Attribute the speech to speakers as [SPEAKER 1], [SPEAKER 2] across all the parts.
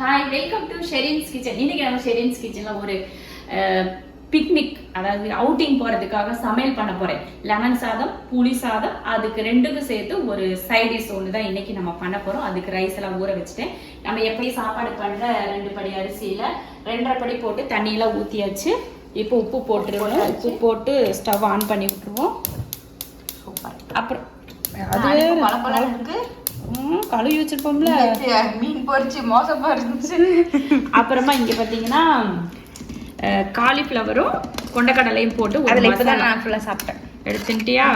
[SPEAKER 1] Hi welcome to Sherin's kitchen இன்னைக்கு நம்ம ஷெரின்ஸ் கிச்சன்ல ஒரு பிக்னிக் அதாவது அவுட்டிங் போறதுக்காக சமையல் பண்ண போறேன். லெமன் சாதம் புளி சாதம் அதுக்கு ரெண்டுக்கும் சேர்த்து ஒரு சைட் டிஷ் ஒன்று தான் இன்னைக்கு நம்ம பண்ண போறோம். அதுக்கு ரைஸ் எல்லாம் ஊற வச்சுட்டேன். நம்ம எப்படி சாப்பாடு பண்ற ரெண்டு படி அரிசியில ரெண்டரை படி போட்டு தண்ணியெல்லாம் ஊத்தியாச்சு. இப்போ உப்பு போட்டுருவோம் உப்பு போட்டு ஸ்டவ் ஆன் பண்ணி விட்டுருவோம்.
[SPEAKER 2] சூப்பர்.
[SPEAKER 1] அப்புறம்
[SPEAKER 2] அது
[SPEAKER 1] அது
[SPEAKER 2] பளபளன்னு இருக்கு.
[SPEAKER 1] ம், கழுவி வச்சிருப்போம்ல.
[SPEAKER 2] மீன் பொரிச்சு மோசமா இருந்துச்சு
[SPEAKER 1] அப்புறமா இங்க பாத்தீங்கன்னா காலிஃப்ளவரும் கொண்டக்கடலையும் போட்டு
[SPEAKER 2] அதுல இப்பதான் நான் ஃபுல்லா சாப்பிட்டேன்.
[SPEAKER 1] எடுத்துட்டியா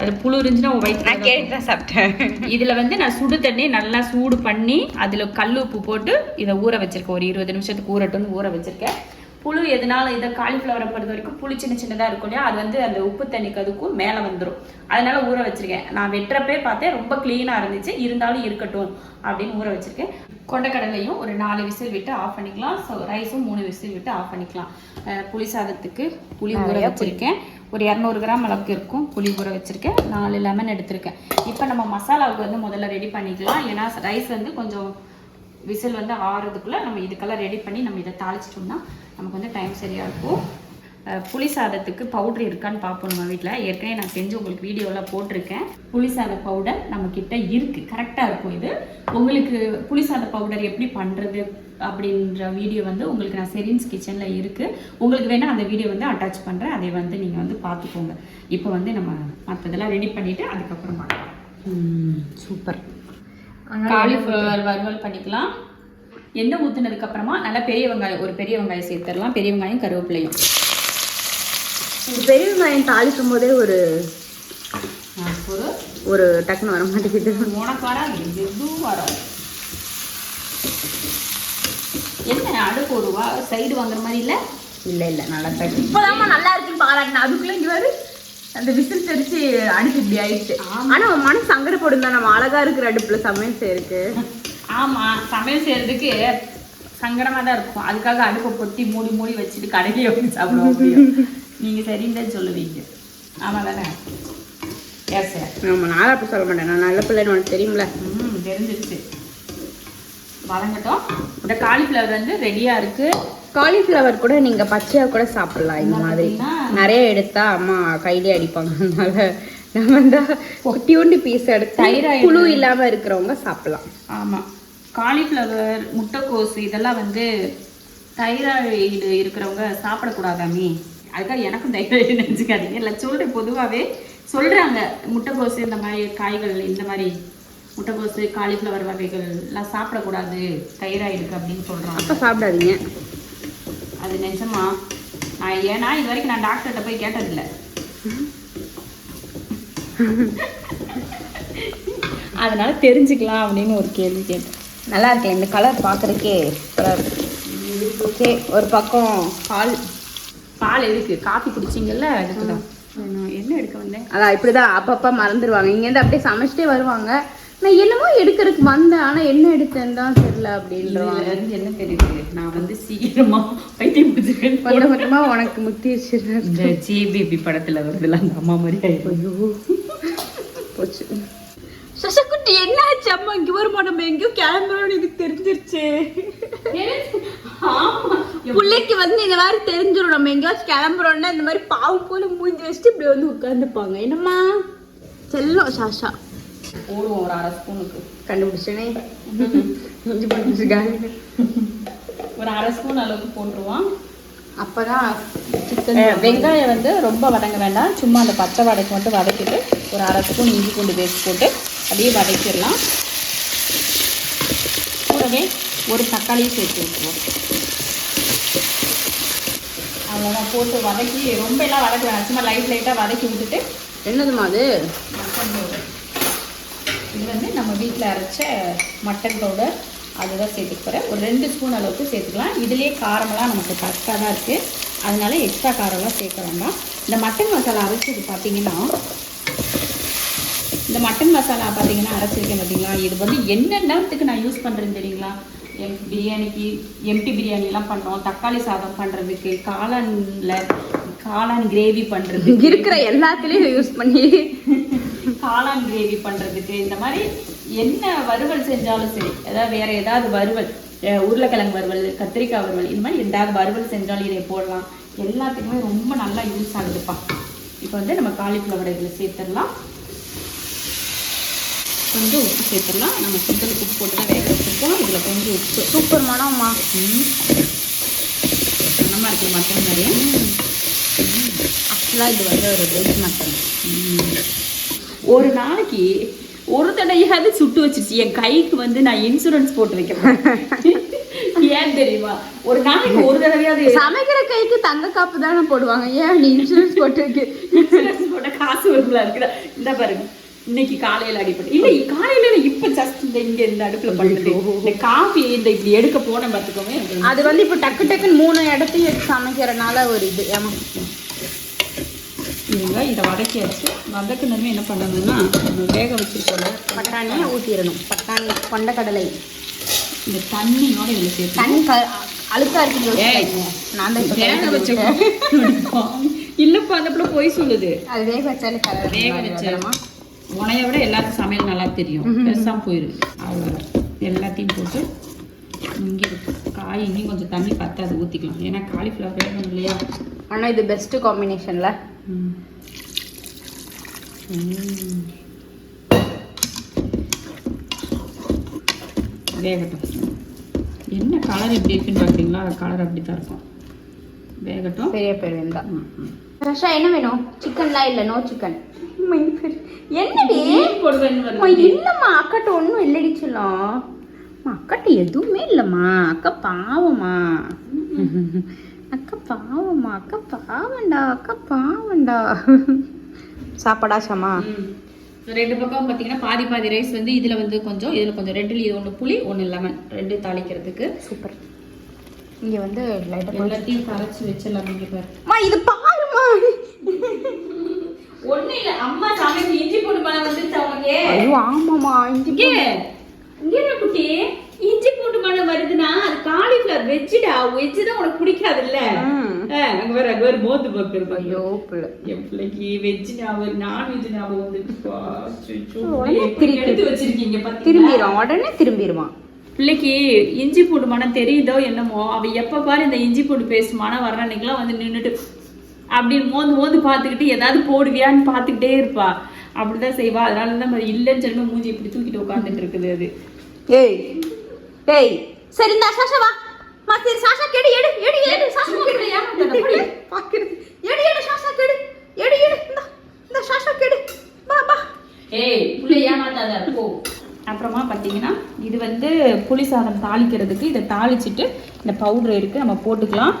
[SPEAKER 1] அது புழு இருந்துச்சுன்னா உன்
[SPEAKER 2] நான்
[SPEAKER 1] வயிற்று
[SPEAKER 2] கேட்டு தான் சாப்பிட்டேன்.
[SPEAKER 1] இதுல வந்து நான் சுடு தண்ணி நல்லா சூடு பண்ணி அதுல கல் உப்பு போட்டு இதை ஊற வச்சிருக்கேன். ஒரு இருபது நிமிஷத்துக்கு ஊறட்டும்னு ஊற வச்சிருக்கேன். புழு எதனால இதை காலிஃப்ளவரை பொறுத்த வரைக்கும் புளி சின்ன சின்னதா இருக்கும் இல்லையா? அது வந்து அந்த உப்பு தண்ணிக்கு அதுக்கும் மேல வந்துடும் அதனால ஊற வச்சிருக்கேன். நான் வெட்டுறப்பே பார்த்தேன் ரொம்ப கிளீனா இருந்துச்சு. இருந்தாலும் இருக்கட்டும் அப்படின்னு ஊற வச்சிருக்கேன். கொண்டக்கடலையும் ஒரு நாலு விசில் விட்டு ஆஃப் பண்ணிக்கலாம். ஸோ ரைஸும் மூணு விசில் விட்டு ஆஃப் பண்ணிக்கலாம். புளி சாதத்துக்கு புளி ஊற. வச்சிருக்கேன். ஒரு இரநூறு கிராம் அளவுக்கு இருக்கும் புளி ஊற வச்சிருக்கேன். நாலு லெமன் எடுத்திருக்கேன். இப்போ நம்ம மசாலாவுக்கு வந்து முதல்ல ரெடி பண்ணிக்கலாம். ஏன்னா ரைஸ் வந்து கொஞ்சம் விசில் வந்து ஆறுறதுக்குள்ளே நம்ம இதுக்கெல்லாம் ரெடி பண்ணி நம்ம இதை தாளிச்சிட்டோம்னா நமக்கு வந்து டைம் சரியாக இருக்கும். புளி சாதத்துக்கு பவுடர் இருக்கான்னு பார்ப்போம் நம்ம வீட்டில் ஏற்கனவே நான் செஞ்சு உங்களுக்கு வீடியோலாம் போட்டிருக்கேன். புளி சாத பவுடர் நம்மக்கிட்ட இருக்குது கரெக்டாக இருக்கும் இது. உங்களுக்கு புளி சாத பவுடர் எப்படி பண்ணுறது அப்படின்ற வீடியோ வந்து உங்களுக்கு நான் செரின்ஸ் கிச்சனில் இருக்குது உங்களுக்கு வேணால் அந்த வீடியோ வந்து அட்டாச் பண்ணுறேன் அதை வந்து நீங்கள் வந்து பார்த்துக்கோங்க. இப்போ வந்து நம்ம மற்றதெல்லாம் ரெடி பண்ணிவிட்டு அதுக்கப்புறம்
[SPEAKER 2] சூப்பர்.
[SPEAKER 1] காலிஃப்ளவர் வறுவல் பண்ணிக்கலாம். எண்ணெய் ஊற்றுனதுக்கு அப்புறமா நல்லா பெரிய வெங்காயம் ஒரு பெரிய வெங்காயம் சேர்த்துடலாம். பெரிய வெங்காயம் கருவேப்பிலையும்.
[SPEAKER 2] பெரிய வெங்காயம் தாளிக்கும் போதே ஒரு
[SPEAKER 1] ஒரு
[SPEAKER 2] டக்குன்னு வர மாட்டேங்குது.
[SPEAKER 1] உனக்கு வராது. எதுவும் வராது என்ன அடுப்பு ஒரு சைடு வாங்குற மாதிரி இல்லை?
[SPEAKER 2] இல்ல இல்ல நல்லா இப்போதாம்மா நல்லா இருக்குன்னு பாராட்டின. அதுக்குள்ள இங்க வரு அந்த விசில் தெரிச்சு அடுப்பு இப்படி ஆயிடுச்சு. ஆனா உன் மனசு சங்கடப்படும் தான் நம்ம அழகா இருக்கிற அடுப்புல சமையல் செய்யறதுக்கு.
[SPEAKER 1] ஆமாம் சமையல் செய்யறதுக்கு சங்கடமாக தான் இருக்கும். அதுக்காக அடுப்பை பொத்தி மூடி மூடி வச்சுட்டு கடையிலே வந்து சாப்பிட முடியும் நீங்கள் சரின்னு தான் சொல்லுவீங்க. ஆமாம் தானே? எஸ் சார்
[SPEAKER 2] நம்ம நான் அப்படி சொல்ல மாட்டேன். நான் நல்ல பிள்ளைன்னு உனக்கு தெரியும்ல.
[SPEAKER 1] ம் தெரிஞ்சிருச்சு. வதங்கட்டும். இந்த காலிஃப்ளவர் வந்து ரெடியாக இருக்குது
[SPEAKER 2] காலிஃப்ளவர் கூட நீங்க பச்சையா கூட சாப்பிடலாம். இந்த மாதிரி? நிறைய எடுத்தா அம்மா கையிலே அடிப்பாங்க. அதனால நம்ம இந்த குட்டியோண்டு பீஸ் எடுத்து
[SPEAKER 1] Thyroid.
[SPEAKER 2] புழு இல்லாம இருக்கிறவங்க சாப்பிடலாம்.
[SPEAKER 1] ஆமாம் காலிஃப்ளவர் முட்டைக்கோஸ் இதெல்லாம் வந்து தைராய்டு இருக்கிறவங்க சாப்பிடக்கூடாதாமே அதுக்காக எனக்கும் தைராய்டு நினச்சிக்காதீங்க. இல்லை சொல்கிறேன் பொதுவாகவே சொல்கிறாங்க முட்டைக்கோஸ் இந்த மாதிரி காய்கள் இந்த மாதிரி முட்டைக்கோஸ் காலிஃப்ளவர் வகைகள் எல்லாம் சாப்பிடக்கூடாது. தைராய்டுக்கு அப்படின்னு சொல்கிறாங்க
[SPEAKER 2] அப்ப சாப்பிடாதீங்க.
[SPEAKER 1] அது நிஜமா? நான் ஏன்னா இது வரைக்கும் நான் டாக்டர்கிட்ட போய் கேட்டதில்லை. அதனால தெரிஞ்சுக்கலாம் அப்படின்னு ஒரு கேள்வி கேட்டேன்.
[SPEAKER 2] நல்லா இருக்கு இந்த கலர் இருக்கு. ஓகே ஒரு பக்கம் பால்.
[SPEAKER 1] பால் எதுக்கு? காஃபி குடிச்சிங்கல்ல அதுக்கு தான் நான் என்ன எடுக்க வந்தேன்?
[SPEAKER 2] அதான் இப்படிதான் அப்பப்ப மறந்துடுவாங்க இங்கேருந்து அப்படியே சமைச்சிட்டே வருவாங்க. நான் என்னமோ எடுக்கிறதுக்கு வந்தேன் ஆனா என்ன எடுத்தேன்னு தான் தெரியல
[SPEAKER 1] இருந்து என்ன தெரியுது? நான் வந்து சீக்கிரமா பைத்தியம் பிடிச்சிருக்கேன்
[SPEAKER 2] கொஞ்சம் கொஞ்சமா உனக்கு முத்திருச்சு
[SPEAKER 1] இந்த ஜிபிபி படத்துல வருதுல அந்த அம்மா மாதிரி ஆயிடும்
[SPEAKER 2] ஐயோ போச்சு. சசக்குட்டி என்ன ஆச்சு அம்மா? இங்க வருமா நம்ம? எங்கேயோ கிளம்புறோம்னு இதுக்கு தெரிஞ்சிருச்சு. பிள்ளைக்கு வந்து இந்த மாதிரி தெரிஞ்சிடும் நம்ம எங்கேயாச்சும் கிளம்புறோம்னா இந்த மாதிரி பாவம் போல மூஞ்சி வச்சுட்டு இப்படி வந்து உட்காந்துப்பாங்க. என்னம்மா? செல்லம் சாஷா.
[SPEAKER 1] போடுவோம் ஒரு அரை ஸ்பூனுக்கு.
[SPEAKER 2] கண்டுபிடிச்சனே. இஞ்சி பண்ணிருக்காங்க
[SPEAKER 1] ஒரு அரை ஸ்பூன் அளவுக்கு போட்டுருவோம்.
[SPEAKER 2] அப்பதான்
[SPEAKER 1] வெங்காயம் வந்து ரொம்ப வதங்க வேண்டாம். சும்மா அந்த பச்சை வடைக்கு மட்டும் வதக்கிட்டு ஒரு அரை ஸ்பூன் இஞ்சி பூண்டு பேஸ்ட் போட்டு அப்படியே வதக்கிடலாம். கூடவே ஒரு தக்காளியும் சேர்த்து விட்டுருவோம் அவ்வளோதான் போட்டு வதக்கி ரொம்ப எல்லாம் வதக்க வேணாம் சும்மா லைட் லைட்டாக வதக்கி விட்டுட்டு
[SPEAKER 2] என்னதுமா அது?
[SPEAKER 1] மட்டன் இது வந்து நம்ம வீட்டில் அரைச்ச மட்டன் பவுடர் அதுதான் சேர்த்துக்க போகிறேன் ஒரு ரெண்டு ஸ்பூன் அளவுக்கு சேர்த்துக்கலாம். இதுலேயே காரமெல்லாம் நமக்கு கரெக்டாக தான் இருக்குது அதனால எக்ஸ்ட்ரா காரம்லாம் சேர்க்க வேண்டாம். இந்த மட்டன் மசாலா அரைச்சது பார்த்தீங்கன்னா இந்த மட்டன் மசாலா பார்த்தீங்கன்னா அரைச்சிருக்கேன் பார்த்தீங்களா இது வந்து என்னென்னத்துக்கு நான் யூஸ் பண்ணுறேன்னு தெரியுங்களா? எம் பிரியாணிக்கு எம்டி பிரியாணிலாம் பண்ணோம் தக்காளி சாதம் பண்ணுறதுக்கு காளானில் காளான் கிரேவி பண்ணுறதுக்கு
[SPEAKER 2] இருக்கிற எல்லாத்துலேயும் யூஸ் பண்ணி
[SPEAKER 1] காளான் கிரேவி பண்றதுக்கு இந்த மாதிரி என்ன வறுவல் செஞ்சாலும் சரி ஏதாவது வேற ஏதாவது வறுவல் உருளைக்கிழங்கு வறுவல் கத்திரிக்காய் வறுவல் இது மாதிரி எதாவது வறுவல் செஞ்சாலும் இதை போடலாம். எல்லாத்துக்குமே ரொம்ப நல்லா யூஸ் ஆகுதுப்பா. இப்போ வந்து நம்ம காலிஃப்ளவர் இதில் சேர்த்துடலாம். கொஞ்சம் உப்பு சேர்த்துடலாம். நம்ம சிக்கனுக்கு உப்பு போட்டு தான் வேக வச்சுருக்கோம். இதில் கொஞ்சம் உப்பு.
[SPEAKER 2] சூப்பர் மனம்மா.
[SPEAKER 1] நல்லா இருக்குது மட்டன் மாதிரியே
[SPEAKER 2] ஆக்சுவலாக இது வந்து ஒரு வெஜ் மட்டன்.
[SPEAKER 1] ஒரு நாளைக்கு ஒரு தடையாவது சுட்டு வச்சிருச்சு. என் கைக்கு வந்து நான் இன்சூரன்ஸ் போட்டு வைக்கிறேன். ஏன் தெரியுமா? ஒரு நாளைக்கு ஒரு தடவையாவது
[SPEAKER 2] சமைக்கிற கைக்கு தங்க காப்பு தானே போடுவாங்க. ஏன் நீ இன்சூரன்ஸ் போட்டிருக்கு
[SPEAKER 1] இன்சூரன்ஸ் போட்ட காசு வரும்ல இருக்குதா இந்த பாருங்க இன்னைக்கு காலையில அடிப்பட்டு இல்ல காலையில இப்ப ஜஸ்ட் இந்த இங்க இந்த அடுப்புல பண்ணுது இந்த காஃபி இந்த இப்படி எடுக்க போன பார்த்துக்கோங்க எனக்கு
[SPEAKER 2] அது வந்து இப்போ டக்கு டக்குன்னு மூணு இடத்தையும் எடுத்து சமைக்கிறனால ஒரு இது. ஏமா
[SPEAKER 1] இவங்க இதை வதக்கியாச்சு. வதக்குனதுமே என்ன பண்ணணும்னா வேக வச்சிருக்கோம்ல
[SPEAKER 2] பட்டாணியை ஊற்றிடணும் பட்டாணி கொண்டக்கடலை.
[SPEAKER 1] இந்த தண்ணியோட இதில் சேர்த்து
[SPEAKER 2] தண்ணி க அழுக்கா இருக்கு
[SPEAKER 1] ஏய்.
[SPEAKER 2] நான் தான்
[SPEAKER 1] வேக
[SPEAKER 2] கழுவி
[SPEAKER 1] வச்ச
[SPEAKER 2] விட்டேன்.
[SPEAKER 1] இல்லப்பா அந்த பிள்ளை போய் சொல்லுது.
[SPEAKER 2] அது வேக வச்சாலே
[SPEAKER 1] வேக வச்ச உனைய விட எல்லாத்துக்கும் சமையல் நல்லா தெரியும். பெருசாக போயிடுது அவ்வளோதான் எல்லாத்தையும் போட்டு இங்கே காய் இன்னும் கொஞ்சம் தண்ணி பத்தாது ஊற்றிக்கலாம் ஏன்னா காலிஃப்ளவர் வேகணும் இல்லையா?
[SPEAKER 2] ஆனால் இது பெஸ்ட் காம்பினேஷன்ல.
[SPEAKER 1] வேகட்டும் என்ன கலர் எப்படி இருக்குன்னு பார்க்குறீங்களா கலர் அப்படி தான் இருக்கும். வேகட்டும்
[SPEAKER 2] பெரிய பேர்
[SPEAKER 1] ம்.
[SPEAKER 2] ரஷா என்ன வேணும்? சிக்கன்லாம் இல்லை நோ சிக்கன் என்னடி. இல்லம்மா அக்காட்ட ஒன்றும் இல்லடி சொல்லும் அக்காட்ட எதுவுமே இல்லைம்மா. அக்கா பாவம்மா. பாவம்மா அக்கா பாவண்டா. அக்கா பாவண்டா சாப்பாடாச்சாமா
[SPEAKER 1] ம். So, ரெண்டு பக்கம் பார்த்தீங்கன்னா பாதி பாதி ரைஸ் வந்து இதில் வந்து கொஞ்சம் இதில் கொஞ்சம் ரெண்டுல இது ஒன்று புளி ஒன்று லெமன் ரெண்டு தாளிக்கிறதுக்கு.
[SPEAKER 2] சூப்பர். இங்கே வந்து லைட்டாக
[SPEAKER 1] எல்லாத்தையும் கரைச்சி வச்சிடலாம் இங்கே பாரு.
[SPEAKER 2] அம்மா இது பாருமா
[SPEAKER 1] ஒன்றும் இல்லை. அம்மா சமைச்சு இஞ்சி போட்டு மழை வந்துருச்சு அவங்க
[SPEAKER 2] ஐயோ ஆமாம்மா இஞ்சி
[SPEAKER 1] இங்கே இங்கே குட்டி? மழை வருதுன்னா அது காலிஃப்ளவர் வெஜ்ஜுடா வெஜ்ஜு தான் உனக்கு பிடிக்காதுல்ல.
[SPEAKER 2] ம்.
[SPEAKER 1] ஆ, அங்க வேற அங்க வேற மோந்து
[SPEAKER 2] ஐயோ பிள்ளை.
[SPEAKER 1] என் பிள்ளைக்கு வெஜ் ஞாபகம் நான்வெஜ் ஞாபகம் வந்துருப்பா எடுத்து வச்சிருக்கீங்க
[SPEAKER 2] திரும்பிடும் உடனே திரும்பிடுவான்
[SPEAKER 1] பிள்ளைக்கு இஞ்சி பூண்டு மனம் தெரியுதோ என்னமோ அவ எப்ப பாரு இந்த இஞ்சி பூண்டு பேஸ்ட் மனம் வர்ற அன்னைக்கெல்லாம் வந்து நின்றுட்டு அப்படின்னு மோந்து மோந்து பார்த்துக்கிட்டு ஏதாவது போடுவியான்னு பார்த்துக்கிட்டே இருப்பா. அப்படிதான் செய்வா. அதனால தான் இல்லைன்னு சொல்லி மூஞ்சி இப்படி தூக்கிட்டு உட்காந்துட்டு இருக்குது அது.
[SPEAKER 2] ஏய் ஏய் சரி இந்த சாஷா வா. மா சரி சாஷா கேடு எடு எடு எடு சாஷா கேடு பாக்குறது. எடு எடு சாஷா கேடு. எடு எடு இந்த இந்த சாஷா கேடு. வா வா.
[SPEAKER 1] ஏய் புள்ளை ஏமாத்தாத போ. அப்புறமா பார்த்தீங்கன்னா இது வந்து புளி சாதம் தாளிக்கிறதுக்கு இதை தாளிச்சிட்டு இந்த பவுடர் இருக்குது நம்ம போட்டுக்கலாம்.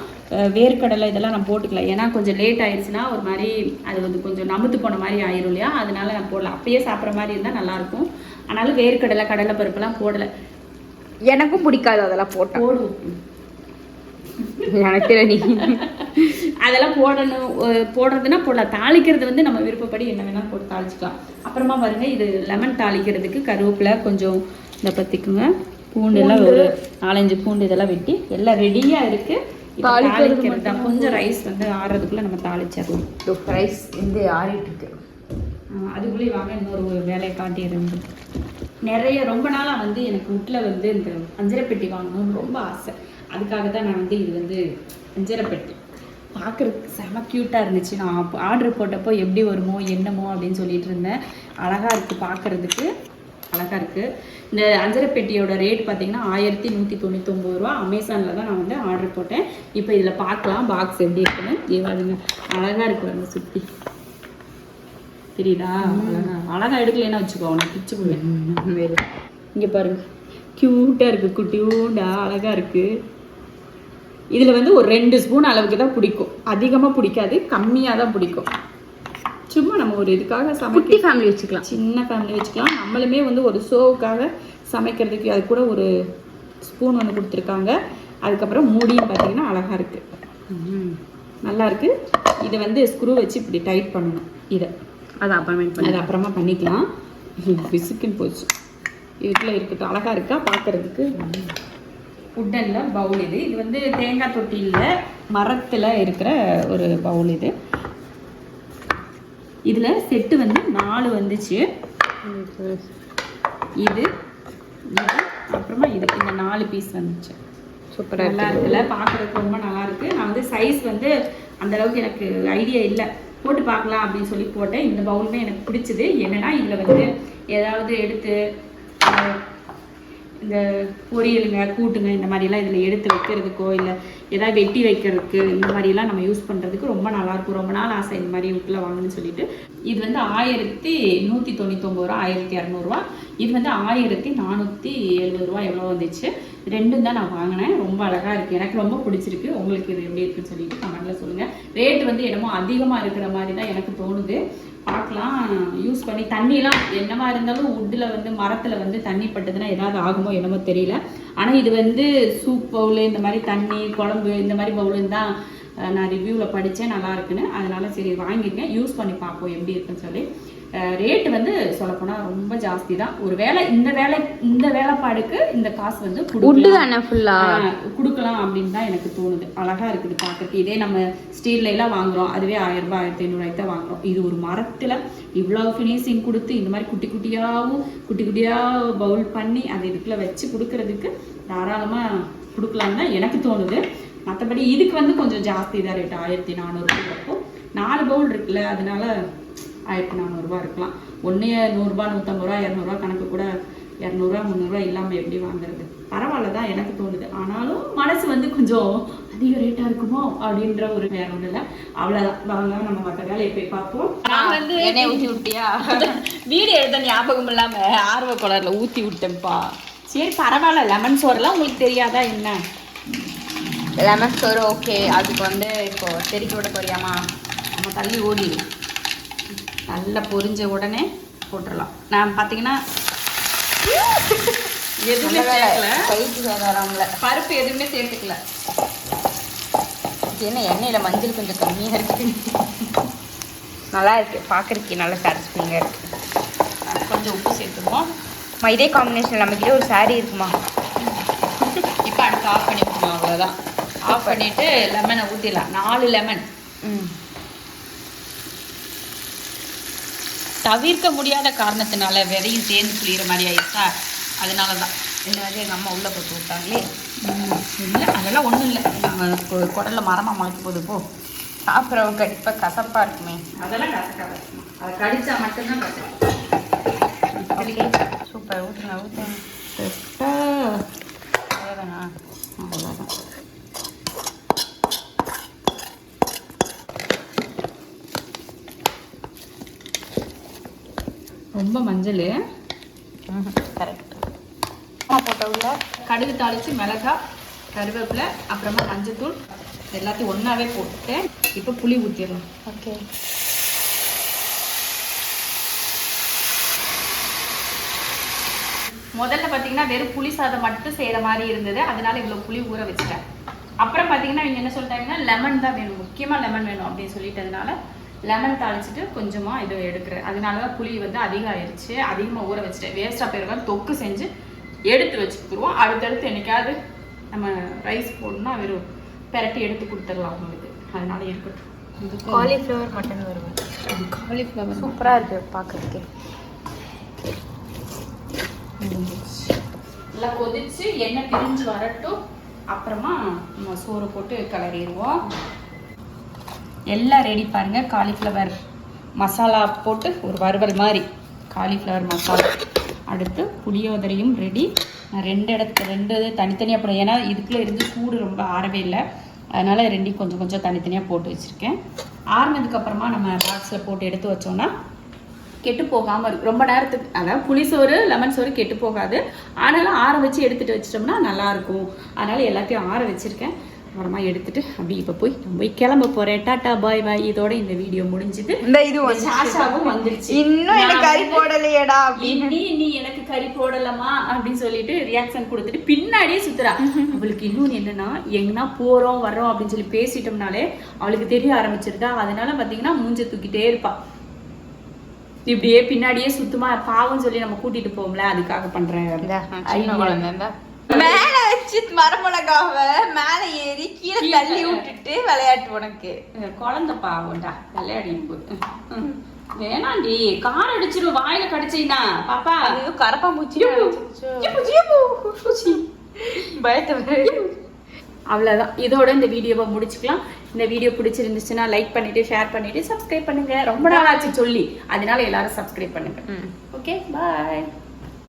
[SPEAKER 1] வேர்க்கடலை இதெல்லாம் நம்ம போட்டுக்கலாம். ஏன்னா கொஞ்சம் லேட் ஆயிடுச்சுன்னா ஒரு மாதிரி அது வந்து கொஞ்சம் நமுத்து போன மாதிரி ஆயிரும் இல்லையா? அதனால நான் போடல. அப்பயே சாப்பிட்ற மாதிரி இருந்தால் நல்லாயிருக்கும் ஆனாலும் வேர்க்கடலை கடலை பருப்புலாம் போடலை.
[SPEAKER 2] எனக்கும் பிடிக்காது அதெல்லாம் போட்டா. தெரியல நீ.
[SPEAKER 1] அதெல்லாம் போடணும் போடுறதுன்னா போடலாம். தாளிக்கிறது வந்து நம்ம விருப்பப்படி என்ன வேணாலும் போட்டு தாளிச்சுக்கலாம். அப்புறமா பாருங்க இது லெமன் தாளிக்கிறதுக்கு கருவேப்பிலை கொஞ்சம் இந்த பத்திக்குங்க. பூண்டு எல்லாம் ஒரு நாலஞ்சு பூண்டு இதெல்லாம் வெட்டி எல்லாம் ரெடியா இருக்கு.
[SPEAKER 2] தாளிக்கிறது
[SPEAKER 1] தான். கொஞ்சம் ரைஸ் வந்து ஆறுறதுக்குள்ள நம்ம தாளிச்சிடலாம்.
[SPEAKER 2] ரைஸ் வந்து ஆறிட்டு இருக்கு?
[SPEAKER 1] ஆஹ் அதுக்குள்ளே வாங்க இன்னொரு வேலையை காட்டிடுறது நிறைய ரொம்ப நாளாக வந்து எனக்கு வீட்டில் வந்து இந்த அஞ்சரைப்பெட்டி வாங்கணும்னு ரொம்ப ஆசை. அதுக்காக தான் நான் வந்து இது வந்து அஞ்சரைப்பெட்டி. பார்க்குறதுக்கு செம க்யூட்டாக இருந்துச்சு. நான் ஆர்டர் போட்டப்போ எப்படி வருமோ என்னமோ அப்படின்னு சொல்லிட்டு இருந்தேன். அழகாக இருக்குது பார்க்குறதுக்கு அழகாக இருக்குது இந்த அஞ்சரை பெட்டியோட ரேட் பார்த்தீங்கன்னா ஆயிரத்தி நூற்றி தொண்ணூத்தொம்பது ரூபா. அமேசானில் தான் நான் வந்து ஆர்டர் போட்டேன். இப்போ இதில் பார்க்கலாம் பாக்ஸ் எப்படி இருக்குன்னு. ஏவாதுங்க அழகாக இருக்குது பாருங்க சுற்றி தெரியுதா? அழகா எடுக்கலைன்னா வச்சுக்கோ உனக்கு பிச்சு போடுவேன். இங்கே பாருங்க. க்யூட்டாக இருக்குது குட்டியூண்டா அழகா இருக்கு. இதில் வந்து ஒரு ரெண்டு ஸ்பூன் அளவுக்கு தான் பிடிக்கும். அதிகமாக பிடிக்காது கம்மியாக தான் பிடிக்கும். சும்மா நம்ம ஒரு இதுக்காக சமைக்க
[SPEAKER 2] ஃபேமிலி வச்சுக்கலாம்.
[SPEAKER 1] சின்ன ஃபேமிலி வச்சுக்கலாம். நம்மளுமே வந்து ஒரு ஷோவுக்காக சமைக்கிறதுக்கு அது கூட ஒரு ஸ்பூன் ஒன்று கொடுத்துருக்காங்க. அதுக்கப்புறம் மூடியும் பார்த்தீங்கன்னா அழகாக இருக்குது நல்லா இருக்கு. இதை வந்து ஸ்க்ரூ வச்சு இப்படி டைட் பண்ணணும். இதை.
[SPEAKER 2] அதை பண்ணி
[SPEAKER 1] அது அப்புறமா பண்ணிக்கலாம். பிசுக்குன்னு போச்சு. இதுக்குள்ள இருக்கட்டும். அழகா இருக்கா? பார்க்கறதுக்கு உட்டனில் பவுல் இது. இது வந்து தேங்காய் தொட்டியில் மரத்தில் இருக்கிற ஒரு பவுல் இது. இதில் செட்டு வந்து நாலு வந்துச்சு. இது இது அப்புறமா இதுக்கு இந்த நாலு பீஸ் வந்துச்சு.
[SPEAKER 2] சூப்பரா
[SPEAKER 1] நல்லா இருக்குல்ல? பார்க்கறதுக்கு ரொம்ப நல்லா இருக்கு. நான் வந்து சைஸ் வந்து அந்த அளவுக்கு எனக்கு ஐடியா இல்லை. போட்டு பார்க்கலாம் அப்படின்னு சொல்லி போட்டேன். இந்த பவுலுமே எனக்கு பிடிச்சது. என்னன்னா இதில் வந்து ஏதாவது எடுத்து இந்த பொரியலுங்க கூட்டுங்க இந்த மாதிரிலாம் இதில் எடுத்து வைக்கிறதுக்கோ இல்லை ஏதாவது வெட்டி வைக்கிறதுக்கு இந்த மாதிரிலாம் நம்ம யூஸ் பண்ணுறதுக்கு ரொம்ப நல்லா இருக்கும். ரொம்ப நாள் ஆசை இந்த மாதிரி வீட்டில் வாங்கணும்னு சொல்லிட்டு. இது வந்து ஆயிரத்தி நூற்றி தொண்ணூத்தொம்பது ரூபா ஆயிரத்தி இரநூறுவா இது வந்து ஆயிரத்தி நானூற்றி எழுபது ரூபா எவ்வளோ வந்துச்சு. ரெண்டும் தான் நான் வாங்கினேன். ரொம்ப அழகாக இருக்குது எனக்கு ரொம்ப பிடிச்சிருக்கு. உங்களுக்கு இது எப்படி இருக்குன்னு சொல்லிட்டு கமெண்ட்டில் சொல்லுங்கள் ரேட் வந்து என்னமோ அதிகமாக இருக்கிற மாதிரி தான் எனக்கு தோணுது. பார்க்கலாம். யூஸ் பண்ணி தண்ணிலாம் என்னவா இருந்தாலும் வுட்டில் வந்து மரத்தில் வந்து தண்ணி பட்டதுன்னா ஏதாவது ஆகுமோ என்னமோ தெரியல. ஆனால் இது வந்து சூப் பவுல் இந்த மாதிரி தண்ணி குழம்பு இந்த மாதிரி பவுலுன்னு தான் நான் ரிவ்யூவில் படித்தேன் நல்லா இருக்குன்னு. அதனால சரி வாங்கியிருக்கேன் யூஸ் பண்ணி பார்ப்போம் எப்படி இருக்குன்னு சொல்லி. ரேட்டு வந்து சொல்லப்போனால் ரொம்ப ஜாஸ்தி தான் ஒரு வேலை இந்த வேலை இந்த வேலைப்பாடுக்கு இந்த காசு வந்து கொடுக்கலாம். அப்படின்னு தான் எனக்கு தோணுது. அழகா இருக்குது பார்க்கறதுக்கு. இதே நம்ம ஸ்டீல்ல எல்லாம் வாங்குறோம். அதுவே ஆயிரம் ரூபாய் ஆயிரத்தி ஐநூறுவாய்க்கு தான் வாங்குறோம். இது ஒரு மரத்துல இவ்வளவு ஃபினிஷிங் கொடுத்து இந்த மாதிரி குட்டி குட்டியாவும் குட்டி குட்டியா பவுல் பண்ணி அதை இதுக்குள்ள வச்சு கொடுக்கறதுக்கு தாராளமா கொடுக்கலாம் தான் எனக்கு தோணுது. மற்றபடி இதுக்கு வந்து கொஞ்சம் ஜாஸ்தி தான் ரேட் ஆயிரத்தி நானூறுபாய்க்கு நாலு பவுல் இருக்குல்ல அதனால ஆயிரத்தி நானூறுரூவா இருக்கலாம். ஒன்று நூறுரூபா நூற்றம்பது ரூபா இரநூறுவா கணக்கு கூட இரநூறுவா முந்நூறுரூவா இல்லாமல் எப்படி வாங்குறது? பரவாயில்ல தான் எனக்கு தோணுது. ஆனாலும் மனசு வந்து கொஞ்சம் அதிக ரேட்டாக இருக்குமோ அப்படின்ற ஒரு வேற ஒன்றும் இல்லை. அவ்வளோதான் வாங்க நம்ம மற்ற வேலையை போய் பார்ப்போம். நான் வந்து
[SPEAKER 2] எண்ணெய் ஊற்றி விட்டியா?
[SPEAKER 1] வீடு எடுத்த ஞாபகம் இல்லாம ஆர்வ குளர்ல ஊத்தி விட்டேன்ப்பா. சரி பரவாயில்ல லெமன் சோறுலாம் உங்களுக்கு தெரியாதா என்ன?
[SPEAKER 2] லெமன் சோறு ஓகே அதுக்கு வந்து இப்போ தெறிக்க விட போறியாமா
[SPEAKER 1] நம்ம தள்ளி ஓடி நல்லா பொரிஞ்ச உடனே போட்டுடலாம் நான் பார்த்தீங்கன்னா எதுவுமே சேர்க்கல. பருப்பு எதுவுமே சேர்த்துக்கல.
[SPEAKER 2] என்ன எண்ணெயில் மஞ்சள் கொஞ்சம் கம்மியாக இருக்கு. நல்லா இருக்கு. பார்க்கறதுக்கு நல்ல சாட்டிஸ்ஃபைங்காக இருக்கு.
[SPEAKER 1] கொஞ்சம் உப்பு சேர்த்துருவோம்
[SPEAKER 2] அம்மா, இதே காம்பினேஷன் நம்மக்கிட்ட ஒரு saree இருக்குமா?
[SPEAKER 1] இப்போ அடுத்து ஆஃப் பண்ணிக்கணும் அவ்வளோதான் ஆஃப் பண்ணிட்டு லெமனை ஊற்றிடலாம் நாலு லெமன்
[SPEAKER 2] ம்.
[SPEAKER 1] தவிர்க்க முடியாத காரணத்தினால விதையும் சேர்ந்து புளிகிற மாதிரி ஆயிடுச்சா அதனால தான்
[SPEAKER 2] இந்த மாதிரி எங்கள் அம்மா உள்ளே போட்டு விட்டாங்களே.
[SPEAKER 1] இல்லை அதெல்லாம் ஒன்றும் இல்லை. கொ- குடல்ல மரமாக முளைக்க போகுது போ.
[SPEAKER 2] சாப்பிட்றவங்க கண்டிப்பாக கசப்பாக இருக்குமே.
[SPEAKER 1] அதெல்லாம் கசக்காது அதை கடிச்சா மட்டும்தான்
[SPEAKER 2] சூப்பர். ஊற்றுங்க ஊற்றுங்க அவ்வளோதானா
[SPEAKER 1] அவ்வளோதான் ரொம்ப மஞ்சள்.
[SPEAKER 2] கரெக்ட் அம்மா போட்ட உள்ள
[SPEAKER 1] கடுகு தாளித்து மிளகாய் கருவேப்பிலை அப்புறமா மஞ்சத்தூள். எல்லாத்தையும் ஒன்றாவே போட்டுட்டேன் இப்போ புளி ஊற்றிடலாம்
[SPEAKER 2] ஓகே
[SPEAKER 1] முதல்ல பார்த்தீங்கன்னா வெறும் புளி சாதம் மட்டும் செய்கிற மாதிரி இருந்தது. அதனால இவ்வளோ புளி ஊற வச்சுட்டேன். அப்புறம் பார்த்தீங்கன்னா இவங்க என்ன சொல்லிட்டாங்கன்னா லெமன் தான் வேணும். முக்கியமாக லெமன் வேணும் அப்படின்னு சொல்லிட்டதுனால லெமன் தாளிச்சிட்டு கொஞ்சமாக இது எடுக்கிறேன். அதனால தான் புளி வந்து அதிகம் ஆயிடுச்சு அதிகமாக ஊற வச்சுட்டேன் வேஸ்ட்டாக போயிருக்கான் தொக்கு செஞ்சு எடுத்து வச்சுக்கிடுவோம் அடுத்தடுத்து என்னைக்காவது நம்ம ரைஸ் போடணும்னா வெறும் பெரட்டி எடுத்து கொடுத்துடலாம் அவங்களுக்கு அதனால இருக்கட்டும்.
[SPEAKER 2] காலிஃப்ளவர் மட்டன் வருவேன்
[SPEAKER 1] காலிஃப்ளவர்
[SPEAKER 2] சூப்பராக இருக்கு பார்க்கறதுக்கு.
[SPEAKER 1] நல்லா கொதிச்சு எண்ணெய் பிரிஞ்சு வரட்டும். அப்புறமா நம்ம சோறு போட்டு கிளறிடுவோம். எல்லாம் ரெடி பாருங்க. காலிஃப்ளவர் மசாலா போட்டு ஒரு வறுவல் மாதிரி. காலிஃப்ளவர் மசாலா அடுத்து புளியோதரையும் ரெடி நான் ரெண்டு இடத்து ரெண்டு இது தனித்தனியாக போடுறேன் ஏன்னா இதுக்குள்ளே இருந்து சூடு ரொம்ப ஆறவே இல்லை. அதனால் ரெண்டையும் கொஞ்சம் கொஞ்சம் தனித்தனியாக போட்டு வச்சுருக்கேன். ஆறுனதுக்கப்புறமா நம்ம பாக்ஸில் போட்டு எடுத்து வச்சோன்னா கெட்டு போகாமல் இருக்கும். ரொம்ப நேரத்துக்கு அதாவது புளி சோறு லெமன் சோறு கெட்டு போகாது. ஆனாலும் ஆற வச்சு எடுத்துட்டு வச்சிட்டோம்னா நல்லாயிருக்கும் அதனால் அதனால எல்லாத்தையும் ஆற வச்சிருக்கேன். அப்புறமா எடுத்துட்டு அப்படி இப்போ போய் நான் போய் கிளம்ப போறேன். Tata bye bye. இதோட இந்த வீடியோ முடிஞ்சுது.
[SPEAKER 2] இந்த இது
[SPEAKER 1] சாஷாவும் வந்துருச்சு.
[SPEAKER 2] இன்னும் எனக்கு கறி போடலையேடா
[SPEAKER 1] இனி நீ எனக்கு கறி போடலாமா அப்படின்னு சொல்லிட்டு ரியாக்ஷன் கொடுத்துட்டு பின்னாடியே சுத்துறா. அவளுக்கு இன்னொன்னு என்னன்னா எங்கன்னா போறோம் வர்றோம் அப்படின்னு சொல்லி பேசிட்டோம்னாலே அவளுக்கு தெரிய ஆரம்பிச்சிருதா? அதனால பாத்தீங்கன்னா மூஞ்ச தூக்கிட்டே இருப்பா. இப்படியே பின்னாடியே சுத்தமா பாவம் சொல்லி நம்ம கூட்டிட்டு போவோம்ல அதுக்காக பண்றேன்
[SPEAKER 2] வச்சு மரமிளகாவ மேல ஏறி கீழே தள்ளி விட்டுட்டு விளையாட்டு உனக்கு.
[SPEAKER 1] குழந்தை பாவம்டா விளையாடி போகுது வேணாண்டி கார் அடிச்சிரும் வாயில கடிச்சீனா பாப்பா.
[SPEAKER 2] ஐயோ.
[SPEAKER 1] You,
[SPEAKER 2] you. பயத்தை
[SPEAKER 1] அவ்வளோதான் இதோட இந்த வீடியோவை முடிச்சுக்கலாம். இந்த வீடியோ பிடிச்சிருந்துச்சுன்னா லைக் பண்ணிட்டு ஷேர் பண்ணிட்டு சப்ஸ்கிரைப் பண்ணுங்க. ரொம்ப நாள் ஆச்சு சொல்லி. அதனால எல்லாரும் சப்ஸ்கிரைப் பண்ணுங்க. Okay bye